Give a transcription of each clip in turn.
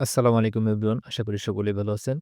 আসসালামু আলাইকুম এভরিওয়ান। আশা করি সকলেই ভালো আছেন।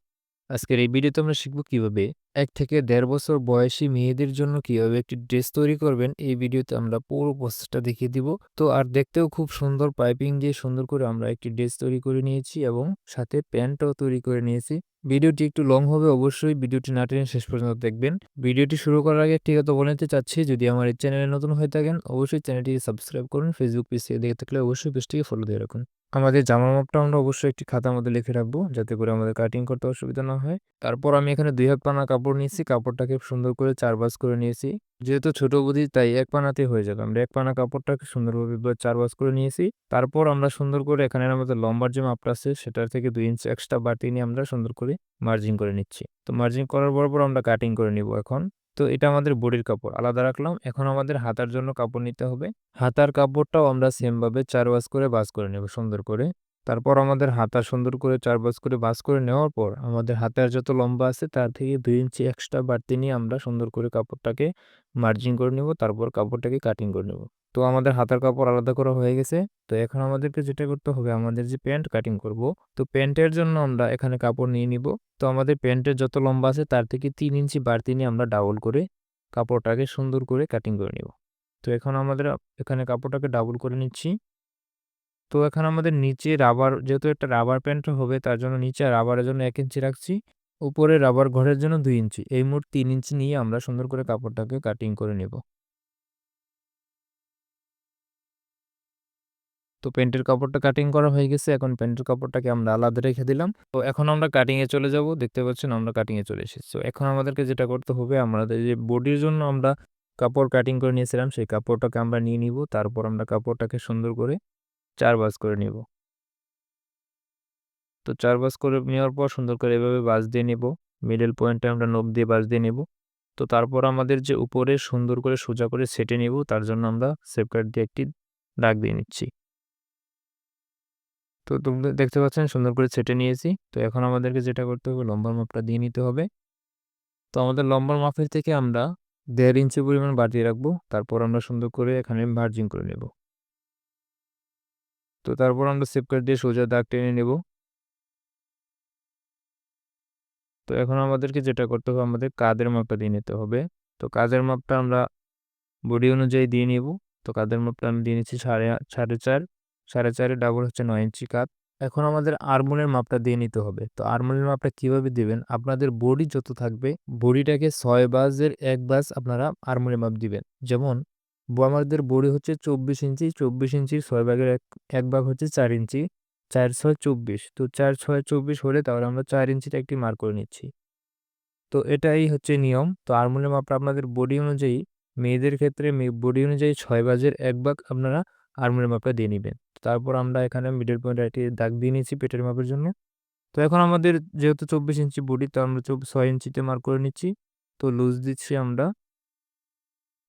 আজকের এই ভিডিওতে আমরা শিখব কীভাবে এক থেকে দেড় বছর বয়সী মেয়েদের জন্য কীভাবে একটি ড্রেস তৈরি করবেন। এই ভিডিওতে আমরা পুরো প্রসেসটা দেখিয়ে দিব। তো আর দেখতেও খুব সুন্দর পাইপিং দিয়ে সুন্দর করে আমরা একটি ড্রেস তৈরি করে নিয়েছি এবং সাথে প্যান্টও তৈরি করে নিয়েছি। ভিডিওটি একটু লং হবে অবশ্যই, ভিডিওটি না টেনে শেষ পর্যন্ত দেখবেন। ভিডিওটি শুরু করার আগে ঠিক কথা বলে নিতে চাচ্ছি, যদি আমার এই চ্যানেলে নতুন হয়ে থাকেন, অবশ্যই চ্যানেলটিকে সাবস্ক্রাইব করুন। ফেসবুক পেজ থেকে দেখে থাকলে অবশ্যই পেজটিকে ফলো দিয়ে রাখুন। আমাদের জামার মাপটা আমরা অবশ্যই একটি খাতার মধ্যে লিখে রাখব, যাতে করে আমাদের কাটিং করতে অসুবিধা না হয়। তারপর আমি এখানে দুই হাত পানা কাপড় নিয়েছি। কাপড়টাকে সুন্দর করে ৪ ভাঁজ করে নিয়েছি। যেহেতু ছোট বুঝি তাই এক পানাতেই হয়ে যাবে। আমরা এক পানা কাপড়টাকে সুন্দরভাবে ৪ ভাঁজ করে নিয়েছি। তারপর আমরা সুন্দর করে এখানে আমাদের লম্বার যে মাপটা আছে, সেটার থেকে দুই ইঞ্চ এক্সট্রা বাড়তি নিয়ে আমরা সুন্দর করে মার্জিন করে নিচ্ছি। তো মার্জিন করার পর আমরা কাটিং করে নিব এখন। তো এটা আমাদের বডির কাপড় আলাদা রাখলাম। এখন আমাদের হাতার জন্য কাপড় নিতে হবে। হাতার কাপড়টাও আমরা সেমভাবে চার ওয়াশ করে বাস করে নেব সুন্দর করে। তারপর আমাদের হাতা সুন্দর করে ৪ ভাঁজ করে বাস করে নেওয়ার পর আমাদের হাতের যত লম্বা আছে তার থেকে দুই ইঞ্চি এক্সট্রা বাড়তি নিয়ে আমরা সুন্দর করে কাপড়টাকে মার্জিন করে নেব। তারপর কাপড়টাকে কাটিং করে নেব। তো আমাদের হাতার কাপড় আলাদা করা হয়ে গেছে। তো এখন আমাদেরকে যেটা করতে হবে, আমাদের যে প্যান্ট কাটিং করব। তো প্যান্টের জন্য আমরা এখানে কাপড় নিয়ে নিব। তো আমাদের প্যান্টের যত লম্বা আছে তার থেকে তিন ইঞ্চি বাড়তি নিয়ে আমরা ডাবল করে কাপড়টাকে সুন্দর করে কাটিং করে নিব। তো এখন আমাদের এখানে কাপড়টাকে ডাবল করে নিচ্ছি। তো এখন আমাদের নিচে রাবার যেহেতু একটা রাবার প্যান্ট হবে, তার জন্য নিচে রাবারের জন্য এক ইঞ্চি রাখছি। উপরে রাবার ঘরের জন্য দুই ইঞ্চি। এই মোট তিন ইঞ্চি নিয়ে আমরা সুন্দর করে কাপড়টাকে কাটিং করে নেব। তো প্যান্টের কাপড়টা কাটিং করা হয়ে গেছে। এখন প্যান্টের কাপড়টাকে আমরা আলাদা রেখে দিলাম। তো এখন আমরা কাটিংয়ে চলে যাব। দেখতে পাচ্ছেন আমরা কাটিংয়ে চলে এসেছি। তো এখন আমাদেরকে যেটা করতে হবে, আমাদের যে বডির জন্য আমরা কাপড় কাটিং করে নিয়েছিলাম, সেই কাপড়টাকে আমরা নিয়ে নিব। তারপর আমরা কাপড়টাকে সুন্দর করে ৪ ভাঁজ করে নিব। তো ৪ ভাঁজ করে নেওয়ার পর সুন্দর করে এভাবে ভাঁজ দিয়ে নেব। মিডল পয়েন্টে আমরা নখ দিয়ে ভাঁজ দিয়ে নেব। তো তারপর আমাদের যে উপরে সুন্দর করে সোজা করে সেটে নিব, তার জন্য আমরা কাট দিয়ে একটি দাগ দিয়ে নিচ্ছি। তো তোমরা দেখতে পাচ্ছেন সুন্দর করে সেটে নিয়েছি। তো এখন আমাদেরকে যেটা করতে হবে, লম্বার মাপটা দিয়ে নিতে হবে। তো আমাদের লম্বার মাপের থেকে আমরা দেড় ইঞ্চি পরিমাণ বাড়িয়ে রাখব। তারপর আমরা সুন্দর করে এখানে মার্জিন করে নেব। তো তারপর আমরা সেপ কাট দিয়ে সোজা দাগ টেনে নেব। তো এখন আমাদেরকে যেটা করতে হবে, আমাদের কাদের মাপটা দিয়ে নিতে হবে। তো কাঁধের মাপটা আমরা বডি অনুযায়ী দিয়ে নিব। তো কাদের মাপটা আমি দিয়ে নিচ্ছি সাড়ে সাড়ে চার সাড়ে চারে ডাবল হচ্ছে নয় ইঞ্চি কাঁধ। এখন আমাদের আর্মহোলের মাপটা দিয়ে নিতে হবে। তো আর্মহোলের মাপটা কীভাবে দিবেন? আপনাদের বডি যত থাকবে বডিটাকে ৬ ভাঁজের ১ ভাঁজ আপনারা আর্মহোলের মাপ দিবেন। যেমন আমাদের বডি হচ্ছে ২৪ ইঞ্চি, ২৪ ইঞ্চির ছয় ভাগের ১ ১ ভাগ হচ্ছে চার ইঞ্চি। ৪ ৬ ২৪ তো ৪ ৬ ২৪ হলে তাহলে আমরা চার ইঞ্চিতে একটি মার্ক করে নিচ্ছি। তো এটাই হচ্ছে নিয়ম। তো আর্মহোলের মাপটা আপনাদের বডি অনুযায়ী মেয়েদের ক্ষেত্রে মেয়ে বডি অনুযায়ী ৬ ভাঁজের ১ ভাগ আপনারা আর্মহোলের মাপটা দিয়ে নেবেন তারপর আমরা এখানে মিডল পয়েন্টে একটি দাগ দিয়ে নিয়েছি পেটের মাপের জন্য। তো এখন আমাদের যেহেতু ২৪ ইঞ্চি বডি তো আমরা ছয় ইঞ্চিতে মার্ক করে নিচ্ছি। তো লুজ দিচ্ছি আমরা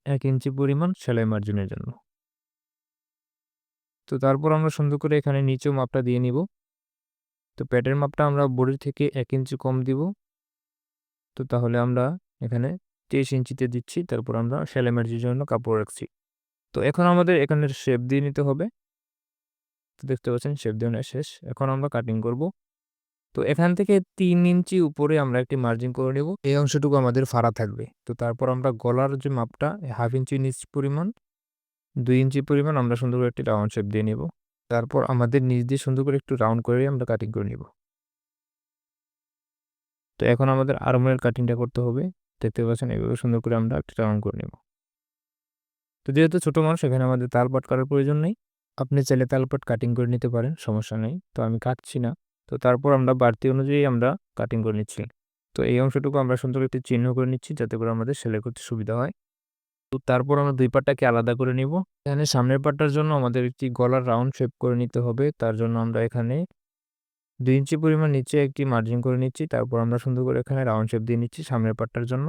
১ ইঞ্চি পরিমাণ সেলাই মার্জিনের জন্য। তো তারপর আমরা সুন্দর করে এখানে নিচেও মাপটা দিয়ে নিব। তো প্যাটের মাপটা আমরা বডির থেকে এক ইঞ্চি কম দিব। তো তাহলে আমরা এখানে ২৩ ইঞ্চিতে দিচ্ছি। তারপর আমরা সেলাই মার্জিনের জন্য কাপড় রাখছি। তো এখন আমাদের এখানে শেপ দিয়ে নিতে হবে। তো দেখতে পাচ্ছেন শেপ দেওয়া শেষ। এখন আমরা কাটিং করব। তো এখান থেকে তিন ইঞ্চি উপরে আমরা একটি মার্জিন করে নেব। এই অংশটুকু আমাদের ফাড়া থাকবে। তো তারপর আমরা গলার যে মাপটা হাফ ইঞ্চি নিচ পরিমাণ, দুই ইঞ্চি পরিমাণ আমরা সুন্দর করে একটি রাউন্ড শেপ দিয়ে নেব। তারপর আমাদের নিচ দিয়ে সুন্দর করে একটু রাউন্ড করে আমরা কাটিং করে নিব। তো এখন আমাদের আর্মহোলের কাটিংটা করতে হবে। দেখতে পাচ্ছেন এভাবে সুন্দর করে আমরা একটা রাউন্ড করে নেব। তো যেহেতু ছোটো মানুষ, এখানে আমাদের তালপাট করার প্রয়োজন নেই। আপনি চাইলে তালপাট কাটিং করে নিতে পারেন, সমস্যা নেই। তো আমি কাটছি না। তো তারপর আমরা বাড়তি অনুযায়ী আমরা কাটিং করে নিচ্ছি। তো এই অংশটুকু আমরা সুন্দর একটি চিহ্ন করে নিচ্ছি যাতে করে আমাদের সেলাই করতে সুবিধা হয়। তো তারপর আমরা দুই পাটটাকে আলাদা করে নিব। এখানে সামনের পাটটার জন্য আমাদের একটি গলার রাউন্ড শেপ করে নিতে হবে। তার জন্য আমরা এখানে দুই ইঞ্চি পরিমাণ নিচে একটি মার্জিন করে নিচ্ছি। তারপর আমরা সুন্দর করে এখানে রাউন্ড শেপ দিয়ে নিচ্ছি সামনের পাটটার জন্য।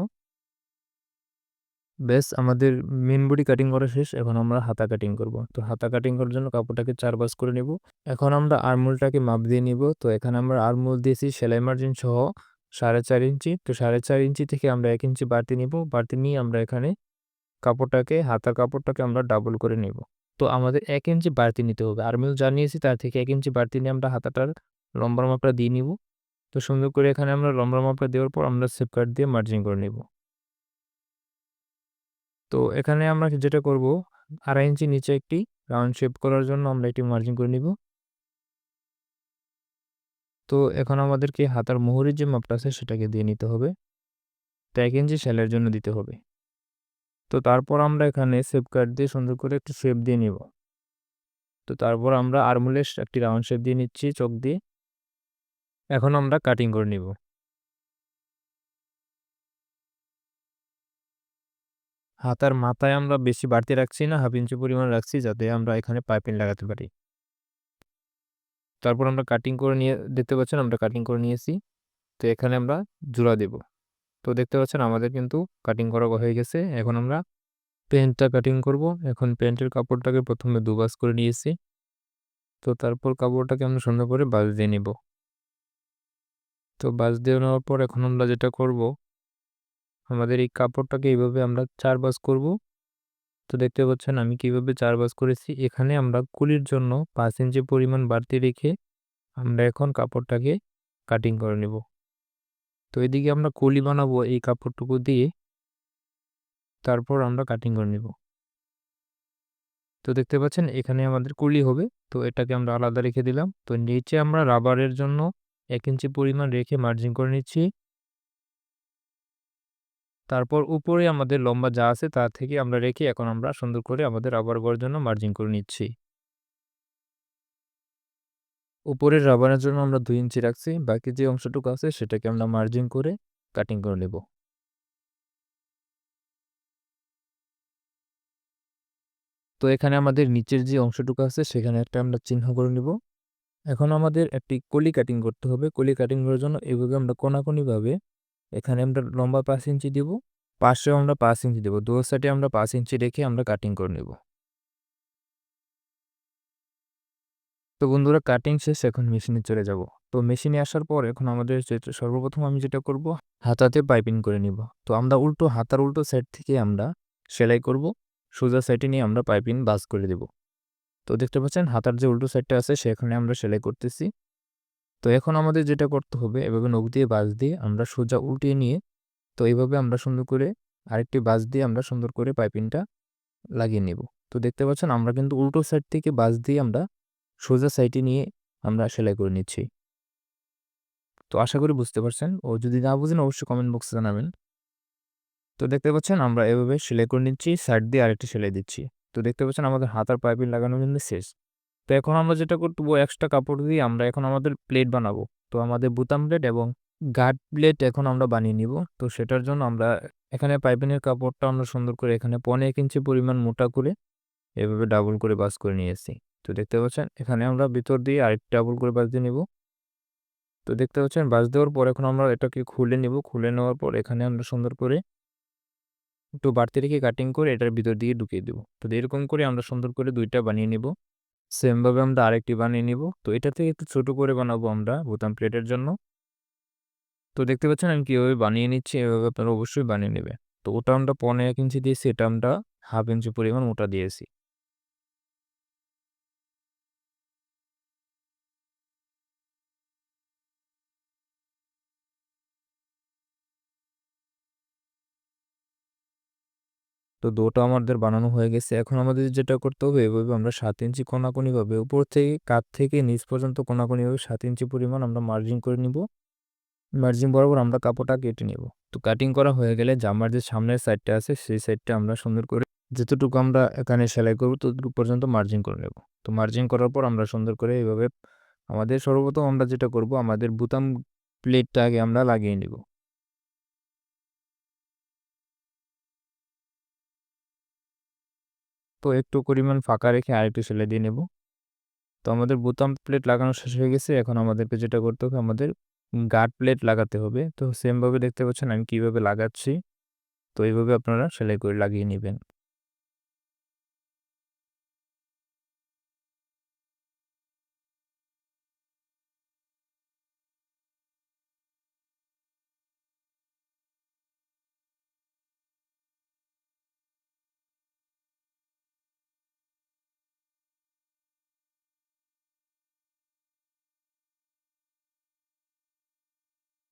ব্যাস আমাদের মেন বডি কাটিং করা শেষ। এখন আমরা হাতা কাটিং করব। তো হাতা কাটিং করার জন্য কাপড়টাকে ৪ ভাঁজ করে নেব। এখন আমরা আর্মহোলটাকে মাপ দিয়ে নিব। তো এখানে আমরা আর্মহোল দিয়েছি সেলাই মার্জিন সহ ৪.৫ ইঞ্চি। তো ৪.৫ ইঞ্চি থেকে আমরা এক ইঞ্চি বাড়তি নিব। বাড়তি নিয়ে আমরা এখানে কাপড়টাকে, হাতার কাপড়টাকে আমরা ডাবল করে নেব। তো আমাদের এক ইঞ্চি বাড়তি নিতে হবে। আর্মহোল যা নিয়েছি তার থেকে এক ইঞ্চি বাড়তি নিয়ে আমরা হাতাটার লম্বার মাপটা দিয়ে নিব তো সুন্দর করে এখানে আমরা লম্বার মাপটা দেওয়ার পর আমরা সেপ কাট দিয়ে মার্জিন করে নিব তো এখানে আমরা যেটা করব? আড়াই ইঞ্চি নিচে একটি রাউন্ড শেপ করার জন্য আমরা একটি মার্জিন করে নিব। তো এখন আমাদেরকে হাতার মোহরের যে মাপটা আছে সেটাকে দিয়ে নিতে হবে। তো এক ইঞ্চি সেলের জন্য দিতে হবে। তো তারপর আমরা এখানে সেপ কাট দিয়ে সুন্দর করে একটু শেপ দিয়ে নিব। তো তারপর আমরা আরমুলের একটি রাউন্ড শেপ দিয়ে নিচ্ছি, চোখ দিয়ে। এখন আমরা কাটিং করে নিব। হাতার মাথায় আমরা বেশি বাড়তি রাখছি না, হাফ ইঞ্চি পরিমাণ রাখছি যাতে আমরা এখানে পাইপিং লাগাতে পারি। তারপর আমরা কাটিং করে নিয়ে, দেখতে পাচ্ছেন আমরা কাটিং করে নিয়েছি। তো এখানে আমরা জোড়া দেব। তো দেখতে পাচ্ছেন আমাদের কিন্তু কাটিং করা হয়ে গেছে। এখন আমরা প্যান্টটা কাটিং করব। এখন প্যান্টের কাপড়টাকে প্রথমে দুবাস করে নিয়েছি। তো তারপর কাপড়টাকে আমরা সুন্দর করে বাজ দিয়ে নিব। তো বাজ দিয়ে নেওয়ার পর এখন আমরা যেটা করব আমাদের এই কাপড়টাকে এইভাবে আমরা চার বাস করব। তো দেখতে পাচ্ছেন আমি কীভাবে চার বাস করেছি। এখানে আমরা কুলির জন্য পাঁচ ইঞ্চি পরিমাণ বাড়তি রেখে আমরা এখন কাপড়টাকে কাটিং করে নেব। তো এদিকে আমরা কুলি বানাবো এই কাপড়টুকু দিয়ে। তারপর আমরা কাটিং করে নেব। তো দেখতে পাচ্ছেন এখানে আমাদের কুলি হবে। তো এটাকে আমরা আলাদা রেখে দিলাম। তো নিচে আমরা রাবারের জন্য এক ইঞ্চি পরিমাণ রেখে মার্জিন করে নিচ্ছি। তারপর উপরে আমাদের লম্বা যা আছে তার থেকে আমরা রেখে এখন আমরা সুন্দর করে আমাদের রাবার গড়ার জন্য মার্জিন করে নিচ্ছি। উপরের রাবারের জন্য আমরা দুই ইঞ্চি রাখছি, বাকি যে অংশটুকু আছে সেটাকে আমরা মার্জিন করে কাটিং করে নেব। তো এখানে আমাদের নিচের যে অংশটুকু আছে সেখানে একটা আমরা চিহ্ন করে নেব। এখন আমাদের একটি কলি কাটিং করতে হবে। কলি কাটিং করার জন্য এভাবে আমরা কোনাকুনিভাবে এখানে আমরা লম্বা পাঁচ ইঞ্চি দেব, পাশেও আমরা পাঁচ ইঞ্চি দেবো দু সাইডে আমরা পাঁচ ইঞ্চি রেখে আমরা কাটিং করে নেব। তো বন্ধুরা কাটিং শেষ, এখন মেশিনে চলে যাব। তো মেশিনে আসার পর এখন আমাদের সর্বপ্রথম আমি যেটা করব, হাতাতে পাইপিং করে নিব। তো আমরা উল্টো হাতার উল্টো সাইড থেকে আমরা সেলাই করব, সোজা সাইডে নিয়ে আমরা পাইপিং বাস করে দেব। তো দেখতে পাচ্ছেন, হাতার যে উল্টো সাইডটা আছে, সেখানে আমরা সেলাই করতেছি। তো এখন আমাদের যেটা করতে হবে, এভাবে নখ দিয়ে বাস দিয়ে আমরা সোজা উল্টিয়ে নিয়ে, তো এইভাবে আমরা সুন্দর করে আরেকটি বাস দিয়ে আমরা সুন্দর করে পাইপিংটা লাগিয়ে নেব। তো দেখতে পাচ্ছেন আমরা কিন্তু উল্টো সাইড থেকে বাস দিয়ে আমরা সোজা সাইডে নিয়ে আমরা সেলাই করে নিচ্ছি। তো আশা করি বুঝতে পারছেন। ও যদি না বুঝেন অবশ্যই কমেন্ট বক্সে জানাবেন। তো দেখতে পাচ্ছেন আমরা এভাবে সেলাই করে নিচ্ছি, সাইড দিয়ে আরেকটি সেলাই দিচ্ছি। তো দেখতে পাচ্ছেন আমাদের হাতার পাইপিং লাগানোর জন্য শেষ। তো এখন আমরা যেটা করব এক্সট্রা কাপড় দিয়ে আমরা এখন আমাদের প্লেট বানাবো। তো আমাদের বুতাম প্লেট এবং গার্ড প্লেট এখন আমরা বানিয়ে নিব। তো সেটার জন্য আমরা এখানে পাইপিনের কাপড়টা আমরা সুন্দর করে এখানে পনে এক ইঞ্চি পরিমাণ মোটা করে এভাবে ডাবল করে বাস করে নিয়েছি। তো দেখতে পাচ্ছেন, এখানে আমরা ভিতর দিয়ে আরেকটি ডাবল করে বাস দিয়ে নিব। তো দেখতে পাচ্ছেন, বাস দেওয়ার পর এখন আমরা এটাকে খুলে নিব। খুলে নেওয়ার পর এখানে আমরা সুন্দর করে একটু বাড়তি রেখে কাটিং করে এটার ভিতর দিয়ে ঢুকিয়ে দেবো। তো এরকম করে আমরা সুন্দর করে দুইটা বানিয়ে নিব। সেমভাবে আমরা আরেকটি বানিয়ে নিব। তো এটা থেকে একটু ছোট করে বানাবো আমরা বোতাম প্লেটের জন্য। তো দেখতে পাচ্ছেন আমি কীভাবে বানিয়ে নিচ্ছি, এভাবে আপনারা অবশ্যই বানিয়ে নেবে তো ওটা আমরা পনেরো এক ইঞ্চি দিয়েছি, এটা আমরা হাফ ইঞ্চি পরিমাণ ওটা দিয়েছি। তো দোটা আমাদের বানানো হয়ে গেছে। এখন আমাদের যেটা করতে হবে, এভাবে আমরা সাত ইঞ্চি কোনাকুনিভাবে উপর থেকে কাত থেকে নিচ পর্যন্ত কোনাকুনিভাবে সাত ইঞ্চি পরিমাণ আমরা মার্জিন করে নিব। মার্জিন বরাবর আমরা কাপড়টা কেটে নেব। তো কাটিং করা হয়ে গেলে জামার যে সামনের সাইডটা আছে, সেই সাইডটা আমরা সুন্দর করে যতটুকু আমরা এখানে সেলাই করব, ততটুকু পর্যন্ত মার্জিন করে নেব। তো মার্জিন করার পর আমরা সুন্দর করে এইভাবে আমাদের সর্বপ্রথম আমরা যেটা করব, আমাদের বুতাম প্লেটটা আগে আমরা লাগিয়ে নিব। তো একটু পরিমাণ ফাঁকা রেখে আরেকটু সেলাই দিয়ে নেব। তো আমাদের বোতাম প্লেট লাগানো শেষ হয়ে গেছে, এখন আমাদেরকে যেটা করতে হবে, আমাদের গার্ড প্লেট লাগাতে হবে। তো সেমভাবে দেখতে পাচ্ছেন আমি কীভাবে লাগাচ্ছি, তো এইভাবে আপনারা সেলাই করে লাগিয়ে নেবেন।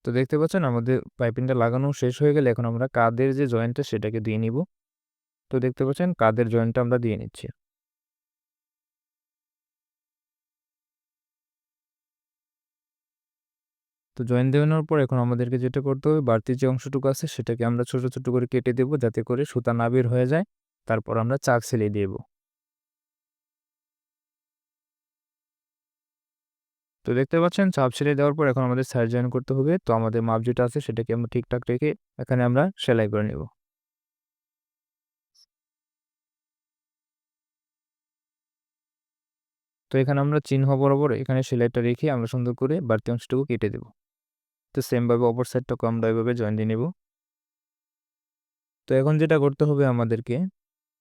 তো দেখতে পাচ্ছেন আমাদের পাইপিংটা লাগানো শেষ হয়ে গেলে এখন আমরা কাদের যে জয়েন্টটা সেটাকে দিয়ে নিব। তো দেখতে পাচ্ছেন কাদের জয়েন্টটা আমরা দিয়ে নিচ্ছি। তো জয়েন দেওয়ানোর পর এখন আমাদেরকে যেটা করতে হবে, বাড়তি যে অংশটুকু আছে সেটাকে আমরা ছোট ছোট করে কেটে দেব যাতে করে সুতা না বের হয়ে যায়। তারপর আমরা চাক সেলিয়ে দেব। তো দেখতে পাচ্ছেন, চাপ ছেড়ে দেওয়ার পর এখন আমাদের সাইড জয়েন করতে হবে। তো আমাদের মাপ যেটা আছে সেটাকে আমরা ঠিকঠাক রেখে এখানে আমরা সেলাই করে নেব। তো এখানে আমরা চিহ্ন বরাবর এখানে সেলাইটা রেখে আমরা সুন্দর করে বাড়তি অংশটুকু কেটে দেব। তো সেমভাবে অপর সাইডটাকে আমরা এভাবে জয়েন দিয়ে নেব। তো এখন যেটা করতে হবে আমাদেরকে,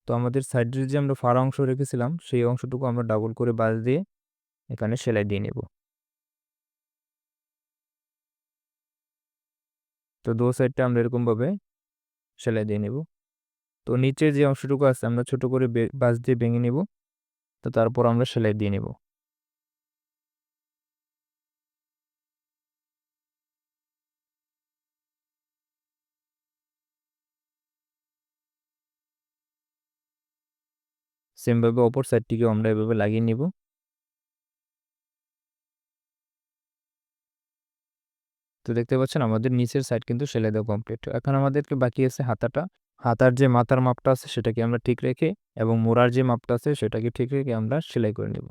তো আমাদের সাইডের যে আমরা ফাড়া অংশ রেখেছিলাম, সেই অংশটুকু আমরা ডাবল করে বাজ দিয়ে এখানে সেলাই দিয়ে নেব। তো দো সাইডটা আমরা এরকমভাবে সেলাই দিয়ে নেব। তো নিচের যে অংশটুকু আছে আমরা ছোট করে বাঁশ দিয়ে ভেঙে নেব। তো তারপর আমরা সেলাই দিয়ে নেব। সেমভাবে অপর সাইডটিকেও আমরা এভাবে লাগিয়ে নিব। তো দেখতে পাচ্ছেন আমাদের নিচের সাইড কিন্তু সেলাই দেওয়া কমপ্লিট এখন আমাদেরকে বাকি আছে হাতাটা। হাতার যে মাথার মাপটা আছে সেটাকে আমরা ঠিক রেখে এবং মোড়ার যে মাপটা আছে সেটাকে ঠিক রেখে আমরা সেলাই করে নেব।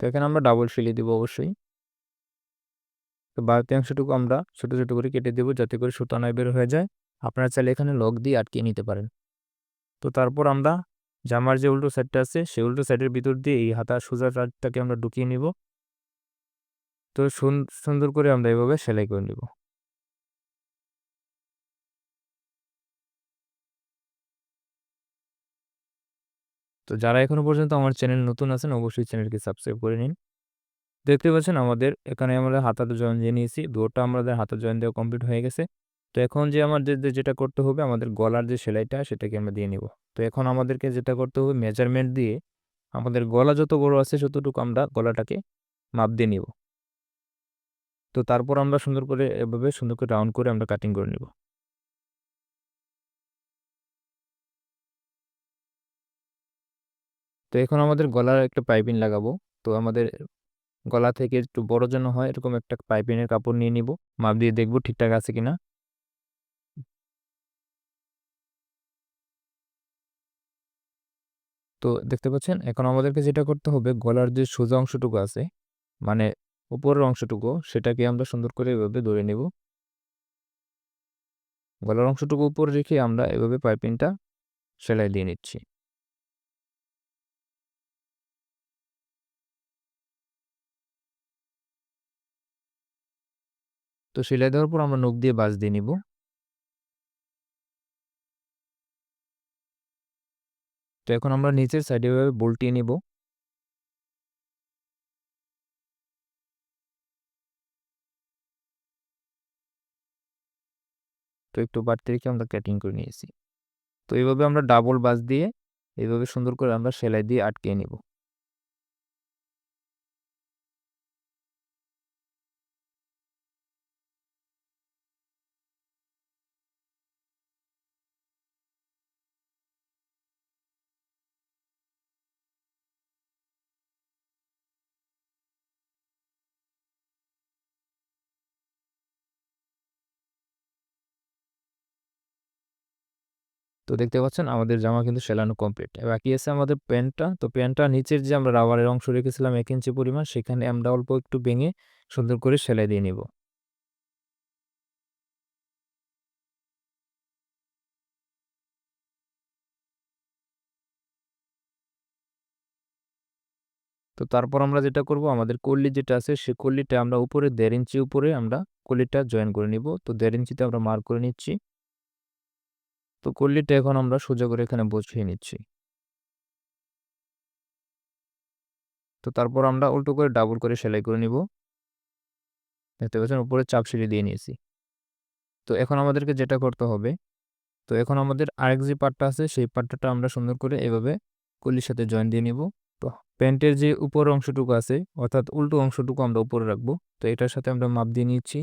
তো এখানে আমরা ডাবল সেলাই দেবো অবশ্যই। তো বাড়তি অংশটুকু আমরা ছোটো ছোটো করে কেটে দেবো যাতে করে সুতা নয় বের হয়ে যায়। আপনারা চাইলে এখানে লক দিয়ে আটকে নিতে পারেন। তো তারপর আমরা জামার যে উল্টো সাইডটা আছে সেই উল্টো সাইডের ভিতর দিয়ে এই হাতা সোজা সাইডটাকে আমরা ঢুকিয়ে নিব। তো সুন্দর করে আমরা এভাবে সেলাই করে নিব। তো যারা এখনও পর্যন্ত আমার চ্যানেল নতুন আছেন, অবশ্যই চ্যানেলকে সাবস্ক্রাইব করে নিন। দেখতে পাচ্ছেন আমাদের এখানে আমরা হাতাতে জয়েন দিয়ে নিয়েছি দুটো আমাদের হাতের জয়েন দেওয়া কমপ্লিট হয়ে গেছে। তো এখন যে আমাদের যেটা করতে হবে, আমাদের গলার যে সেলাইটা, সেটাকে আমরা দিয়ে নিব। তো এখন আমাদেরকে যেটা করতে হবে মেজারমেন্ট দিয়ে আমাদের গলা যত বড় আছে, ততটুকু আমরা গলাটাকে মাপ দিয়ে নিব। তো তারপর আমরা সুন্দর করে এভাবে সুন্দর করে রাউন্ড করে আমরা কাটিং করে নিব। তো এখন আমাদের গলার একটা পাইপিং লাগাবো। তো আমাদের গলা থেকে একটু বড় যেন হয়, এরকম একটা পাইপিনের কাপড় নিয়ে নিব। মাপ দিয়ে দেখব ঠিকঠাক আছে কিনা। তো দেখতে পাচ্ছেন, এখন আমাদেরকে যেটা করতে হবে, গলার যে সোজা অংশটুকু আছে মানে উপরের অংশটুকু সেটাকে আমরা সুন্দর করে এভাবে ধরে নেব। গলার অংশটুকু উপরে রেখে আমরা এভাবে পাইপিংটা সেলাই দিয়ে নিচ্ছি। তো সেলাই দেওয়ার পর আমরা নখ দিয়ে বাজ দিয়ে নিব। তো এখন আমরা নিচের সাইডে এভাবে বল্টিয়ে নিব। তো একটু বাড়তি রেখে আমরা কাটিং করে নিয়েছি। তো এইভাবে আমরা ডাবল বাস দিয়ে এইভাবে সুন্দর করে আমরা সেলাই দিয়ে আটকে নিব। তো দেখতে পাচ্ছেন আমাদের জামা কিন্তু সেলানো কমপ্লিট বাকি আছে আমাদের প্যান্টটা। তো প্যান্টটা নিচের যে আমরা রাবারের অংশ রেখেছিলাম এক ইঞ্চি পরিমাণ, সেখানে আমরা অল্প একটু ভেঙে সুন্দর করে সেলাই দিয়ে নিব। তো তারপর আমরা যেটা করব, আমাদের কল্লি যেটা আছে, সে কল্লিটা আমরা উপরে দেড় ইঞ্চি উপরে আমরা কল্লিটা জয়েন করে নিব। তো দেড় ইঞ্চিতে আমরা মার্ক করে নিচ্ছি। তো কল্লিটা এখন আমরা সোজা করে এখানে বসিয়ে নিচ্ছি। তো তারপর আমরা উল্টো করে ডাবল করে সেলাই করে নিব। দেখতে পাচ্ছেন উপরে চাপ সিঁড়ি দিয়ে নিয়েছি। তো এখন আমাদেরকে যেটা করতে হবে, তো এখন আমাদের আরেক যে পার্টটা আছে, সেই পার্টটা আমরা সুন্দর করে এভাবে কলির সাথে জয়েন দিয়ে নিব। তো প্যান্টের যে উপর অংশটুকু আছে, অর্থাৎ উল্টো অংশটুকু আমরা উপরে রাখব। তো এটার সাথে আমরা মাপ দিয়ে নিচ্ছি।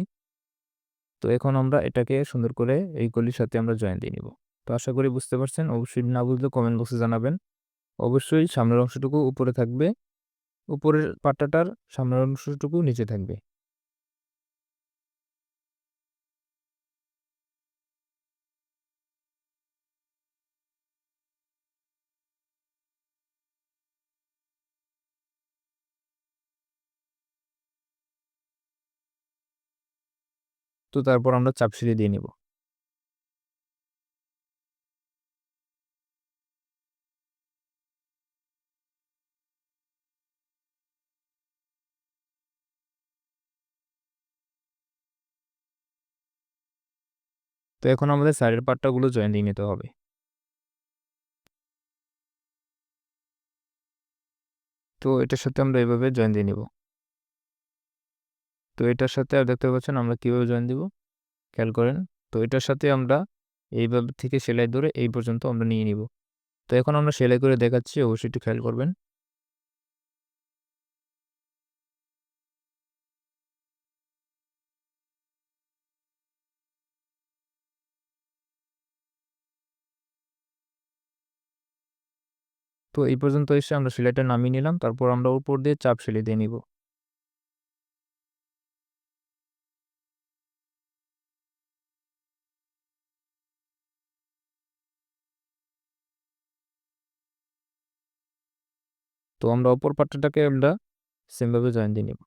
তো এখন আমরা এটাকে সুন্দর করে এই গলির সাথে আমরা জয়েন দিয়ে নিব। তো আশা করি বুঝতে পারছেন। অবশ্যই না বুঝলে কমেন্ট বক্সে জানাবেন। অবশ্যই সামনের অংশটুকু উপরে থাকবে। উপরের পাট্টাটার সামনের অংশটুকু নিচে থাকবে। তো তারপর আমরা চাপ সিঁড়ি দিয়ে নিব। তো এখন আমাদের সাইডের পাট্টাগুলো জয়েন দিয়ে নিতে হবে। তো এটার সাথে আমরা এভাবে জয়েন দিয়ে নিব। তো এটার সাথে আর দেখতে পাচ্ছেন আমরা কীভাবে জয়েন দিব? খেয়াল করেন, তো এটার সাথে আমরা এইভাবে থেকে সেলাই ধরে এই পর্যন্ত আমরা নিয়ে নিব। তো এখন আমরা সেলাই করে দেখাচ্ছি, অবশ্যই একটু খেয়াল করবেন। তো এই পর্যন্ত এসে আমরা সেলাইটা নামিয়ে নিলাম। তারপর আমরা উপর দিয়ে চাপ সেলাই দিয়ে নিব। তো আমরা অপর পাট্টাটাকে আমরা সেমভাবে জয়েন দিয়ে নিব।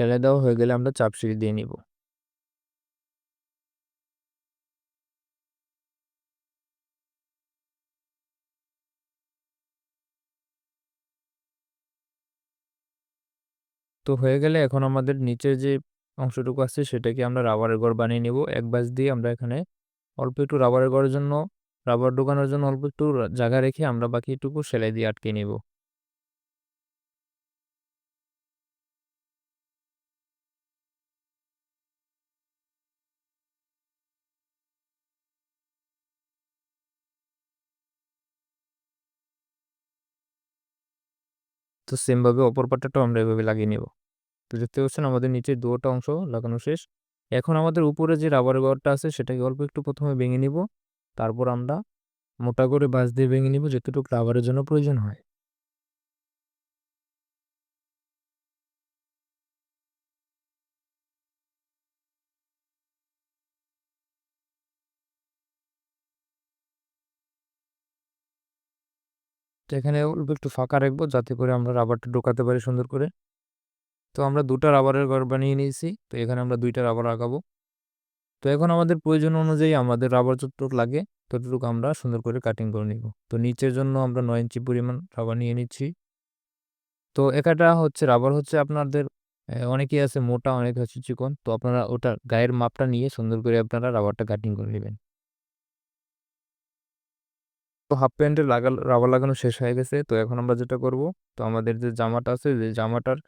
সেলাই দেওয়া হয়ে গেলে আমরা চাপ সিঁড়ি দিয়ে নিব। তো হয়ে গেলে এখন আমাদের নিচের যে অংশটুকু আছে, সেটাকে আমরা রাবারের ঘর বানিয়ে নেব। এক বাস দিয়ে আমরা এখানে অল্প একটু রাবারের ঘরের জন্য, রাবার ঢোকানোর জন্য অল্প একটু জায়গা রেখে আমরা বাকিটুকু সেলাই দিয়ে আটকে নেব। তো সেমভাবে অপর পাটাটাও আমরা এভাবে লাগিয়ে নেব। তো দেখতে পাচ্ছেন আমাদের নিচে দুটো অংশ লাগানো শেষ। এখন আমাদের উপরে যে রাবার গড়টা আছে সেটাকে অল্প একটু প্রথমে ভেঙে নিব। তারপর আমরা মোটা করে বাঁশ দিয়ে ভেঙে নিব, যেতটুকু রাবারের জন্য প্রয়োজন হয়। তো এখানে একটু ফাঁকা রাখব যাতে করে আমরা রাবারটা ঢোকাতে পারি সুন্দর করে। তো আমরা দুটা রাবারের ঘর বানিয়ে নিয়েছি, তো এখানে আমরা দুইটা রাবার লাগাবো। তো এখন আমাদের প্রয়োজন অনুযায়ী আমাদের রাবার যতটুকু লাগে, ততটুকু আমরা সুন্দর করে কাটিং করে নিব। তো নিচের জন্য আমরা নয় ইঞ্চি পরিমাণ রাবার নিয়ে নিচ্ছি। তো একাটা হচ্ছে রাবার হচ্ছে আপনাদের অনেকেই আছে মোটা, অনেক হচ্ছে চিকন। তো আপনারা ওটা গায়ের মাপটা নিয়ে সুন্দর করে আপনারা রাবারটা কাটিং করে নেবেন। তো হাফ প্যান্টের লাগা, রাবার লাগানো শেষ হয়ে গেছে। তো এখন আমরা যেটা করব, তো আমাদের যে জামাটা আছে, যে জামাটার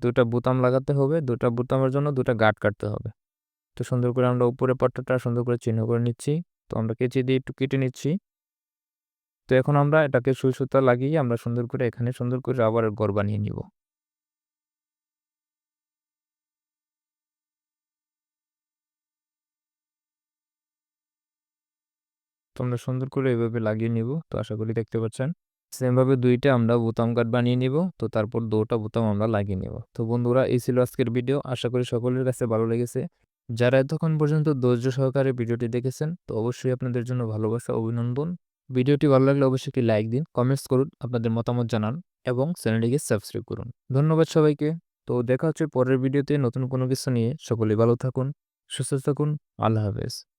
দুটা বোতাম লাগাতে হবে। দুটা বোতামের জন্য দুটা গাট কাটতে হবে। তো সুন্দর করে আমরা উপরে পাট্টাটা সুন্দর করে চিহ্ন করে নিচ্ছি। তো আমরা কেচি দিয়ে একটু কেটে নিচ্ছি। তো এখন আমরা এটাকে সুই সুতা লাগিয়ে আমরা সুন্দর করে এখানে সুন্দর করে রাবারের গড় বানিয়ে নিব। আমরা সুন্দর করে এভাবে লাগিয়ে নিব। তো আশা করি দেখতে পাচ্ছেন সেমভাবে দুইটা আমরা বোতাম কাট বানিয়ে নিব। তো তারপর দুটা বোতাম আমরা লাগিয়ে নিব। তো বন্ধুরা, এই ছিল আজকের ভিডিও আশা করি সকলের কাছে ভালো লেগেছে। যারা এতক্ষণ পর্যন্ত ধৈর্য সহকারে ভিডিওটি দেখেছেন, তো অবশ্যই আপনাদের জন্য ভালোবাসা, অভিনন্দন। ভিডিওটি ভালো লাগলে অবশ্যই একটি লাইক দিন কমেন্টস করুন, আপনাদের মতামত জানান এবং চ্যানেলটিকে সাবস্ক্রাইব করুন। ধন্যবাদ সবাইকে। তো দেখা হচ্ছে পরের ভিডিওতে নতুন কোনো কিছু নিয়ে। সকলে ভালো থাকুন, সুস্থ থাকুন। আল্লাহ হাফেজ।